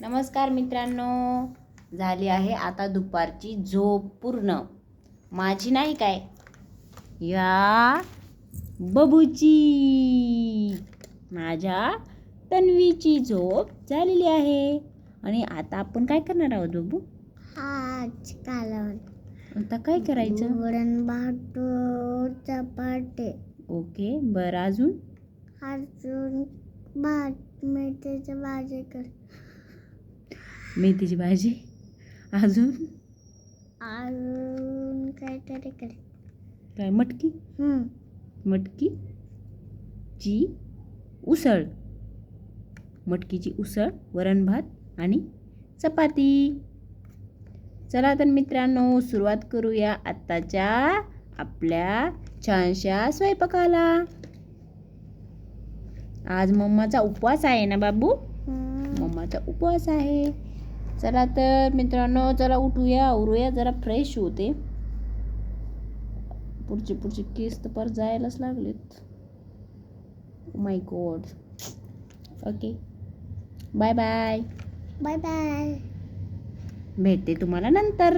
नमस्कार मित्रांनो. झाली आहे आता दुपारची झोप पूर्ण. माझी नाही काय? या बबूची. माझ्या तन्वीची झोप झालेली आहे. आणि आता आपण काय करणार आहोत बबू? आज कालवण आता काय करायचं? वरण भात चपाटे. ओके बरं अजून? अजून भात मेथीची भाजी कर. मेथीची भाजी. अजून? अजून काहीतरी कर. काय मटकी. मटकी ची उसळ. मटकीची उसळ वरण भात आणि चपाती. चला तर मित्रांनो सुरुवात करूया आत्ताच्या आपल्या छानशा स्वयंपाकाला. आज मम्माचा उपवास आहे ना बाबू. मम्माचा उपवास आहे. चला तर मित्रांनो चला उठूया आवरूया जरा फ्रेश होते. पुढचे पुढचे केस तर पर जायलाच लागलेत. My god okay bye bye bye bye भेटते तुम्हाला नंतर.